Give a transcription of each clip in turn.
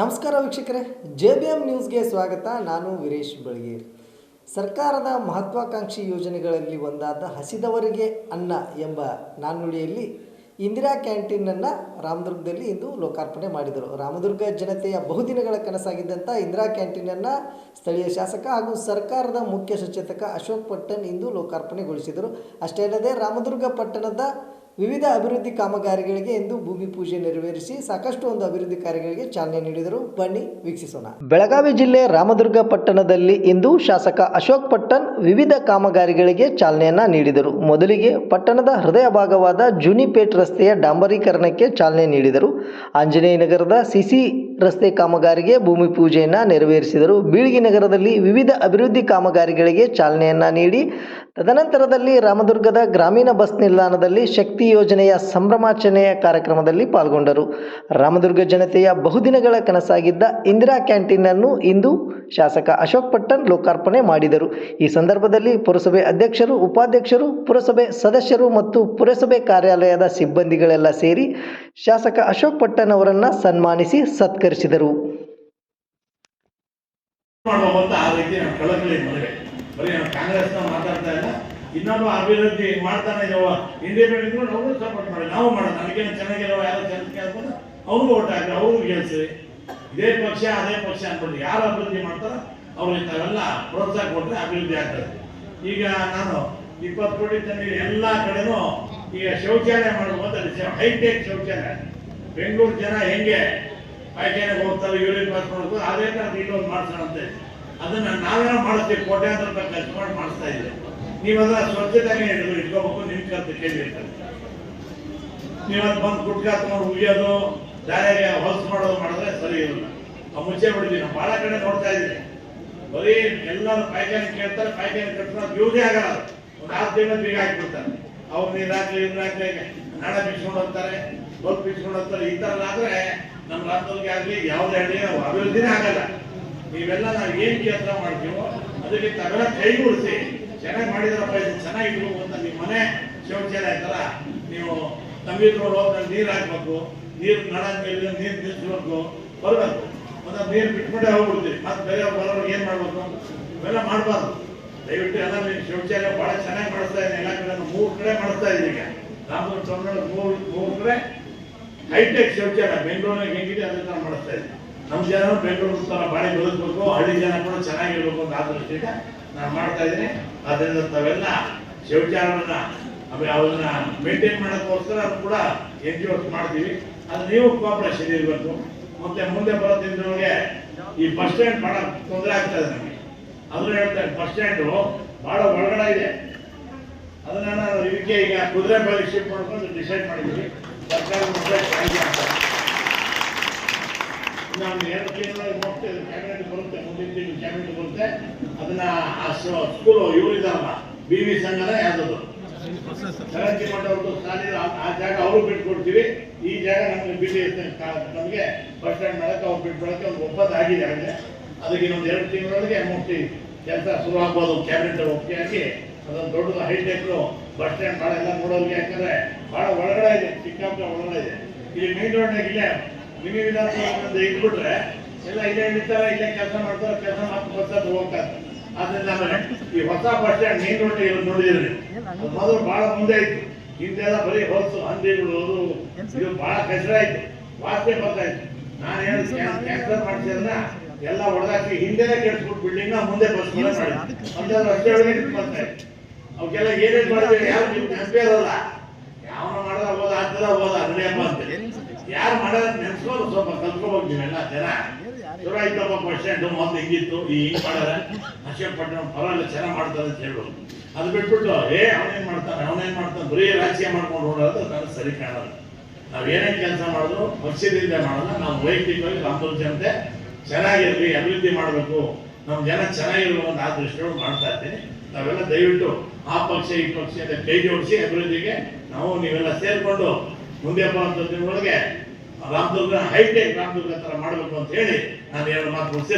ನಮಸ್ಕಾರ ವೀಕ್ಷಕರೇ, J B M ನ್ಯೂಸ್ಗೆ ಸ್ವಾಗತ. ನಾನು ವೀರೇಶ್ ಬೆಳಗೇರಿ ಸರ್ಕಾರದ ಮಹತ್ವಾಕಾಂಕ್ಷಿ ಯೋಜನೆಗಳಲ್ಲಿ ಒಂದಾದ ಹಸಿದವರಿಗೆ ಅನ್ನ ಎಂಬ ನಾಣ್ಣುಡಿಯಲ್ಲಿ ಇಂದಿರಾ ಕ್ಯಾಂಟೀನನ್ನು ರಾಮದುರ್ಗದಲ್ಲಿ ಇಂದು ಲೋಕಾರ್ಪಣೆ ಮಾಡಿದರು. ರಾಮದುರ್ಗ ಜನತೆಯ ಬಹುದಿನಗಳ ಕನಸಾಗಿದ್ದಂಥ ಇಂದಿರಾ ಕ್ಯಾಂಟೀನನ್ನು ಸ್ಥಳೀಯ ಶಾಸಕ ಹಾಗೂ ಸರ್ಕಾರದ ಮುಖ್ಯ ಸಚೇತಕ ಅಶೋಕ್ ಪಟ್ಟಣ್ ಇಂದು ಲೋಕಾರ್ಪಣೆಗೊಳಿಸಿದರು. ಅಷ್ಟೇ ಅಲ್ಲದೆ ರಾಮದುರ್ಗ ಪಟ್ಟಣದ ವಿವಿಧ ಅಭಿವೃದ್ಧಿ ಕಾಮಗಾರಿಗಳಿಗೆ ಇಂದು ಭೂಮಿ ಪೂಜೆ ನೆರವೇರಿಸಿ ಸಾಕಷ್ಟು ಒಂದು ಅಭಿವೃದ್ಧಿ ಕಾರ್ಯಗಳಿಗೆ ಚಾಲನೆ ನೀಡಿದರು. ಬನ್ನಿ, ವೀಕ್ಷಿಸೋಣ. ಬೆಳಗಾವಿ ಜಿಲ್ಲೆ ರಾಮದುರ್ಗ ಪಟ್ಟಣದಲ್ಲಿ ಇಂದು ಶಾಸಕ ಅಶೋಕ್ ಪಟ್ಟಣ್ ವಿವಿಧ ಕಾಮಗಾರಿಗಳಿಗೆ ಚಾಲನೆಯನ್ನ ನೀಡಿದರು. ಮೊದಲಿಗೆ ಪಟ್ಟಣದ ಹೃದಯ ಭಾಗವಾದ ಜೂನಿಪೇಟ್ ರಸ್ತೆಯ ಡಾಂಬರೀಕರಣಕ್ಕೆ ಚಾಲನೆ ನೀಡಿದರು. ಆಂಜನೇಯ ನಗರದ ಸಿಸಿ ರಸ್ತೆ ಕಾಮಗಾರಿಗೆ ಭೂಮಿ ಪೂಜೆಯನ್ನು ನೆರವೇರಿಸಿದರು. ಬೀಳ್ಗಿ ನಗರದಲ್ಲಿ ವಿವಿಧ ಅಭಿವೃದ್ಧಿ ಕಾಮಗಾರಿಗಳಿಗೆ ಚಾಲನೆಯನ್ನ ನೀಡಿ, ತದನಂತರದಲ್ಲಿ ರಾಮದುರ್ಗದ ಗ್ರಾಮೀಣ ಬಸ್ ನಿಲ್ದಾಣದಲ್ಲಿ ಶಕ್ತಿ ಯೋಜನೆಯ ಸಂಭ್ರಮಾಚರಣೆಯ ಕಾರ್ಯಕ್ರಮದಲ್ಲಿ ಪಾಲ್ಗೊಂಡರು. ರಾಮದುರ್ಗ ಜನತೆಯ ಬಹುದಿನಗಳ ಕನಸಾಗಿದ್ದ ಇಂದಿರಾ ಕ್ಯಾಂಟೀನನ್ನು ಇಂದು ಶಾಸಕ ಅಶೋಕ್ ಪಟ್ಟಣ್ ಲೋಕಾರ್ಪಣೆ ಮಾಡಿದರು. ಈ ಸಂದರ್ಭದಲ್ಲಿ ಪುರಸಭೆ ಅಧ್ಯಕ್ಷರು, ಉಪಾಧ್ಯಕ್ಷರು, ಪುರಸಭೆ ಸದಸ್ಯರು ಮತ್ತು ಪುರಸಭೆ ಕಾರ್ಯಾಲಯದ ಸಿಬ್ಬಂದಿಗಳೆಲ್ಲ ಸೇರಿ ಶಾಸಕ ಅಶೋಕ್ ಪಟ್ಟಣ್ ಅವರನ್ನ ಸನ್ಮಾನಿಸಿ ಸತ್ಕರಿಸಿದರು. ಇನ್ನೊಬ್ಬ ಅಭಿವೃದ್ಧಿ ಮಾಡ್ತಾನೆ ಇರುವ ಇಂಡಿಪೆಂಡೆಂಟ್ ಅವರು ಸಪೋರ್ಟ್ ಮಾಡಿ ನಾವು ಮಾಡೋಣ ನಮಗೆ ಚೆನ್ನಾಗಿರೋ ಯಾರು ಚೆನ್ನಾಗಿ ಅವ್ರಿಗೆ ಓಟ್ ಹಾಕಿ ಅವ್ರಿಗೂ ಗೆಲ್ಸಿ ಇದೇ ಪಕ್ಷ, ಅದೇ ಪಕ್ಷ ಅನ್ಕೊಂಡು ಯಾರು ಅಭಿವೃದ್ಧಿ ಮಾಡ್ತಾರೋ ಅವ್ರಿಗೆ ತಾವೆಲ್ಲ ಪ್ರೋತ್ಸಾಹ ಕೊಟ್ಟರೆ ಅಭಿವೃದ್ಧಿ ಆಗ್ತದೆ. ಈಗ ನಾನು ಇಪ್ಪತ್ತು ಕೋಟಿ ತಂದು ಎಲ್ಲ ಕಡೆನೂ ಈಗ ಶೌಚಾಲಯ ಮಾಡುವುದು ಹೈಟೆಕ್ ಶೌಚಾಲಯ. ಬೆಂಗಳೂರು ಜನ ಹೆಂಗೆ ಪಾಯ್ಖಾನೆಗೆ ಹೋಗ್ತಾರೆ, ಯೂರಿನ್ ಪಾಸ್ ಮಾಡ್ಬೋದು ಅದೇ ತರ ಅಂತ ಮಾಡ್ಸೋಣಂತೆ. ಅದನ್ನ ನಾವೇನೋ ಮಾಡಿಸ್ತೀವಿ ಕೋಟ್ಯಾಂತರ ರೂಪಾಯಿ ಖರ್ಚು ಮಾಡಿ ಮಾಡಿಸ್ತಾ ಇದ್ದೀವಿ. ನೀವು ಅದನ್ನ ಸ್ವಚ್ಛತೆಗೆ ಹಿಡಿದು ಇಟ್ಕೋಬೇಕು, ನಿಮ್ ಕಲ್ತು ಕೇಳಿರ್ತಾರೆ ನೀವು ಅದು ಬಂದು ಗುಟ್ಕ ತಗೊಂಡು ಉಗಿಯೋದು ದಾರಿಗೆ ಹೊಲಸು ಮಾಡೋದು ಮಾಡಿದ್ರೆ ಸರಿ ಇರಲ್ಲ. ನಾವು ಮುಚ್ಚೆ ಬಿಡ್ತೀವಿ ನಾವು. ಬಹಳ ಕಡೆ ನೋಡ್ತಾ ಇದ್ದೀವಿ. ಬರೀ ಎಲ್ಲರೂ ಪಾಯ್ಖಾನೆ ಕೇಳ್ತಾರೆ, ಪಾಯ್ಖಾನೆ ಕಟ್ಕೊಂಡು ಯೂಸೇ ಆಗಲ್ಲ. ಒಂದು ಆರು ತಿಂಗಳು ಬೀಗ ಹಾಕ್ಬಿಡ್ತಾರೆ. ಅವ್ರು ನೀರು ಹಾಕ್ಲಿ ಹಣ ಬಿಸ್ಕೊಂಡು ಹೋಗ್ತಾರೆ, ಬಲ್ಬ್ ಬಿಚ್ಕೊಂಡು ಹೋಗ್ತಾರೆ. ಈ ತರ ಆದ್ರೆ ನಮ್ಮ ರಾಜ್ಯದವ್ರಿಗೆ ಆಗ್ಲಿ ಯಾವುದೇ ಹಳ್ಳಿ ನಾವು ಅಭಿವೃದ್ಧಿನೇ ಆಗಲ್ಲ. ನೀವೆಲ್ಲ ನಾವು ಏನ್ ಕೆಲಸ ಮಾಡ್ತೀವೋ ಅದಕ್ಕೆ ತಗಡ ಕೈಗೂಡಿಸಿ. ಚೆನ್ನಾಗಿ ಮಾಡಿದ್ರಪ್ಪ, ಇದು ಚೆನ್ನಾಗಿ ಇಡ್ಬೇಕು ಅಂತ ನಿಮ್ಮ ಮನೆ ಶೌಚಾಲಯ ಆಯ್ತಲ್ಲ ನೀವು ತಂಬಿದ್ರು ಹೋಗಿ ನೀರು ಹಾಕ್ಬೇಕು, ನೀರು ನಡ ಮೇಲೆ ನೀರು ನಿಲ್ಸ್ಬೇಕು ಬರ್ಬೇಕು. ಮತ್ತೆ ನೀರು ಬಿಟ್ಬಿಟ್ಟೆ ಹೋಗ್ಬಿಡ್ತೀವಿ. ಮತ್ತೆ ಬೇರೆ ಬರೋರ್ಗೆ ಏನ್ ಮಾಡ್ಬೇಕು? ಇವೆಲ್ಲ ಮಾಡಬಾರ್ದು. ದಯವಿಟ್ಟು ಎಲ್ಲ ಶೌಚಾಲಯ ಬಹಳ ಚೆನ್ನಾಗಿ ಮಾಡಿಸ್ತಾ ಇದ್ದೀನಿ. ಎಲ್ಲ ಕಡೆ ಮೂರು ಕಡೆ ಮಾಡ್ತಾ ಇದ್ದೀನಿ ಈಗ. ರಾಮದುರ್ಗ ಟೌನ್ ಮೂರು ಮೂರು ಕಡೆ ಹೈಟೆಕ್ ಶೌಚಾಲಯ. ಬೆಂಗಳೂರಿನಾಗ ಹೆಂಗಿದೆ ಅದೇ ಥರ ಮಾಡಿಸ್ತಾ ಇದ್ದೀನಿ. ನಮ್ಮ ಜನ ಬೆಂಗಳೂರು ಥರ ಬಾಡಿ ಬೆಳೆಸ್ಬೇಕು, ಹಳ್ಳಿ ಜನ ಕೂಡ ಚೆನ್ನಾಗಿರ್ಬೇಕು ಅಂತ ಆ ದೃಷ್ಟಿಯಿಂದ ನಾನು ಮಾಡ್ತಾ ಇದ್ದೀನಿ. ಅದರಿಂದ ತಾವೆಲ್ಲ ಶೌಚಾಲಯವನ್ನ ಆಮೇಲೆ ಅವನ್ನ ಮೇಂಟೈನ್ ಮಾಡೋಕ್ಕೋಸ್ಕರ ಅದು ಕೂಡ ಎನ್ ಜಿ ಮಾಡ್ತೀವಿ. ಅದು ನೀವು ಕೋಪರೇಷನ್ ಇರಬೇಕು. ಮತ್ತೆ ಮುಂದೆ ಬರೋ ದಿನದೊಳಗೆ ಈ ಬಸ್ ಸ್ಟ್ಯಾಂಡ್ ಬಹಳ ತೊಂದರೆ ಆಗ್ತಾ ಇದೆ ನಮಗೆ. ಅದನ್ನ ಹೇಳ್ತಾರೆ ಬಸ್ ಸ್ಟ್ಯಾಂಡು ಬಹಳ ಒಳಗಡೆ ಇದೆ. ಅದನ್ನ ನಾನು ಇದಕ್ಕೆ ಈಗ ಕುದುರೆ ಬಳಿ ಶಿಫ್ಟ್ ಮಾಡ್ಕೊಂಡು ಡಿಸೈಡ್ ಮಾಡಿದ್ವಿ ಸರ್ಕಾರ. ನಾನು ಎರಡು ತಿಂಗಳ ಹೋಗ್ತೇವೆ ಕ್ಯಾಬಿನೆಟ್ ಬರುತ್ತೆ, ಮುಂದಿನ ತಿಂಗಳು ಕ್ಯಾಬಿನೆಟ್ ಬರುತ್ತೆ. ಅದನ್ನ ಆ ಸ್ಕೂಲ್ ಇವರಿದಾರಲ್ಲ ಬಿ ವಿ ಸಂಘದ ಯಾವ್ದದು? ಸರಂಜಿ ಮಂಡವ್ರದ್ದು ಸಾಲಿ ಆ- ಜಾಗ ಅವರು ಬಿಟ್ಕೊಡ್ತೀವಿ. ಈ ಜಾಗ ನಮಗೆ ಬಿಟ್ಟು ನಮಗೆ ಬಸ್ ಸ್ಟ್ಯಾಂಡ್ ಮಾಡಕ್ಕೆ ಅವ್ರು ಬಿಟ್ಬಿಡಕ್ಕೆ ಒಂದು ಒಪ್ಪಂದ ಆಗಿದೆ ಆಗಲೇ ಅದಕ್ಕೆ ಇನ್ನೊಂದು ಎರಡು ತಿಂಗಳೊಳಗೆ ಮುಕ್ತಿ ಕೆಲಸ ಶುರು ಆಗ್ಬೋದು. ಕ್ಯಾಬಿನೆಟ್ ಒಪ್ಪಿಗೆ ಹಾಕಿ ಅದೊಂದು ದೊಡ್ಡದು ಹೈಟೆಕ್ ಬಸ್ ಸ್ಟ್ಯಾಂಡ್ ಭಾಳ ಎಲ್ಲ ನೋಡೋದಕ್ಕೆ ಯಾಕಂದ್ರೆ ಬಹಳ ಒಳಗಡೆ ಇದೆ ಸಿಕ್ಕಾಪಟ್ಟೆ ಒಳಗಡೆ ಇದೆ. ಇಲ್ಲಿ ಮೇನ್ ರೋಡ್ನಾಗ ಇಲ್ಲೇ ಮಿನಿ ವಿಧಾನಸೌಧ ಇಟ್ಬಿಟ್ರೆ ಎಲ್ಲ ಇಲ್ಲೇ ಇಳಿತಾರೆ ಇಲ್ಲೇ ಕೆಲಸ ಮಾಡ್ತಾರೆ ಕೆಲಸ ಮತ್ತೆ ಬಸ್ ಅದು ಹೋಗ್ತಾರೆ. ಆದ್ರಿಂದ ಆಮೇಲೆ ಈ ಹೊಸ ಬಸ್ ಸ್ಟ್ಯಾಂಡ್ ಮೇನ್ ರೋಡ್ ಇರೋದು ನೋಡಿದ್ರಿ ಮೊದಲು ಬಹಳ ಮುಂದೆ ಇತ್ತು. ಹಿಂದೆಲ್ಲ ಬರೀ ಹೊಲಸು ಹಂದಿಗಳು ಅದು ಇದು ಬಹಳ ಕಚರ ಆಯ್ತು ವಾಸನೆ ಬರ್ತಾ ಇತ್ತು. ನಾನು ಹೇಳಿದ್ರೆ ಕ್ಯಾನ್ಸರ್ ಮಾಡಿಸಿದ್ರೆ ಎಲ್ಲ ಹೊಡೆದಾಕಿ ಹಿಂದೆನೇ ಕೆಡ್ಸ್ಬಿಟ್ಟು ಬಿಲ್ಡಿಂಗ್ ಮುಂದೆ ಬಸ್ ಅಂದ್ರೆ ರಸ್ತೆ ಒಳಗೆ ಬರ್ತಾ ಇತ್ತು ಅವಕ್ಕೆಲ್ಲ ಏನೇನ್ ಮಾಡಿದ್ರೆ ಯಾರು ನಿಮ್ಗೆ ನೆನಪೇ ಇರಲ್ಲ. ಯಾವನ ಮಾಡಿದ ಹೋದ ಆಗ್ತದ ಹೋದ ಅದನ್ನೇಪ್ಪ ಅಂತ. ಯಾರು ಮಾಡೋದ್ ನೆನ್ಸ್ಕೊಂಡು ಸ್ವಲ್ಪ ಕಲ್ತ್ಕೋಬೇಕು ನೀವೆಲ್ಲ ಜನ. ಆಯ್ತಪ್ಪ ಬಸ್ ಸ್ಟ್ಯಾಂಡ್ ಮೊದ್ಲು ಹಿಂಗಿತ್ತು ಈ ಹಿಂಗ್ ಮಾಡ್ಯಾರ ಅಶೋಕಪಟ್ಟಣ ಪರವಾಗಿಲ್ಲ ಚೆನ್ನಾಗಿ ಮಾಡ್ತಾರೆ ಅಂತ ಹೇಳೋದು ಅದು ಬಿಟ್ಬಿಟ್ಟು ಏ ಅವನೇನ್ ಮಾಡ್ತಾನೆ ಅವನೇನ್ ಮಾಡ್ತಾನೆ ಬರೀ ರಾಜಕೀಯ ಮಾಡ್ಕೊಂಡು ಓಡೋದು ನನಗೆ ಸರಿ ಕಾಣಲ್ಲ. ನಾವ್ ಏನೇನ್ ಕೆಲಸ ಮಾಡಿದ್ರು ಪಕ್ಷದಿಂದ ಮಾಡಲ್ಲ ನಾವು ವೈಯಕ್ತಿಕವಾಗಿ ರಾಮದುರ್ಗ ಜನತೆ ಚೆನ್ನಾಗಿರ್ಲಿ, ಅಭಿವೃದ್ಧಿ ಮಾಡಬೇಕು. ನಮ್ಮ ಜನ ಚೆನ್ನಾಗಿರ್ಬೇಕು ಒಂದು ಆ ದೃಷ್ಟಿಯೊಳಗೆ ಮಾಡ್ತಾ ಇದ್ದೀನಿ. ನಾವೆಲ್ಲ ದಯವಿಟ್ಟು ಆ ಪಕ್ಷ, ಈ ಪಕ್ಷ ಅಂತ ಕೈ ಜೋಡಿಸಿ ಅಭಿವೃದ್ಧಿಗೆ ನಾವು ನೀವೆಲ್ಲ ಸೇರ್ಕೊಂಡು ಮುಂದೆ ಬರುವಂಥ ದಿನಗಳಿಗೆ ರಾಮದುರ್ಗ, ಹೈಟೆಕ್ ರಾಮದುರ್ಗ ತರ ಮಾಡಬೇಕು ಅಂತ ಹೇಳಿ ನಾನು ಎರಡು ಮಾತು ಮುಗಿಸಿ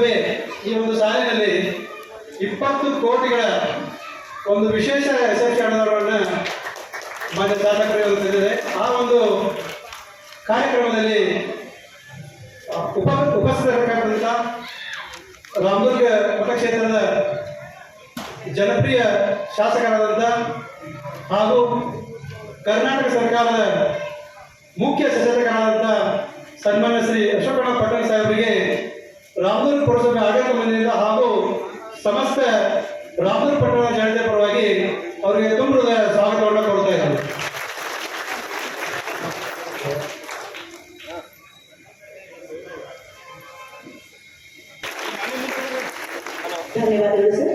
ಪುರಸಭೆ ಈ ಒಂದು ಸಾಲಿನಲ್ಲಿ ಇಪ್ಪತ್ತು ಕೋಟಿಗಳ ಒಂದು ವಿಶೇಷ ಯಶಸ್ವಿ ಹಣವನ್ನು ಮಾನ್ಯ ಶಾಸಕರು ತಂದಿದೆ ಆ ಒಂದು ಕಾರ್ಯಕ್ರಮದಲ್ಲಿ ಉಪ ಉಪಸ್ಥಿತರಾಗಿರ್ತಕ್ಕಂಥ ರಾಮದುರ್ಗ ಮತಕ್ಷೇತ್ರದ ಜನಪ್ರಿಯ ಶಾಸಕರಾದಂಥ ಹಾಗೂ ಕರ್ನಾಟಕ ಸರ್ಕಾರದ ಮುಖ್ಯ ಸಚೇತಕರಾದಂಥ ಸನ್ಮಾನ್ಯ ಶ್ರೀ ಅಶೋಕಣ್ಣ ಪಟೇಲ್ ಸಾಹೇಬರಿಗೆ ರಾಮನೂರು ಪುರಸಭೆ ಆಡಳಿತ ಹಾಗೂ ಸಮಸ್ತ ರಾಮನೂರು ಪಟ್ಟಣ ಜನತೆ ಪರವಾಗಿ ಅವರಿಗೆ ತುಂಬ ಸ್ವಾಗತವನ್ನು ಕೊಡ್ತಾ ಇದ್ದಾರೆ ಧನ್ಯವಾದಗಳು ಸರ್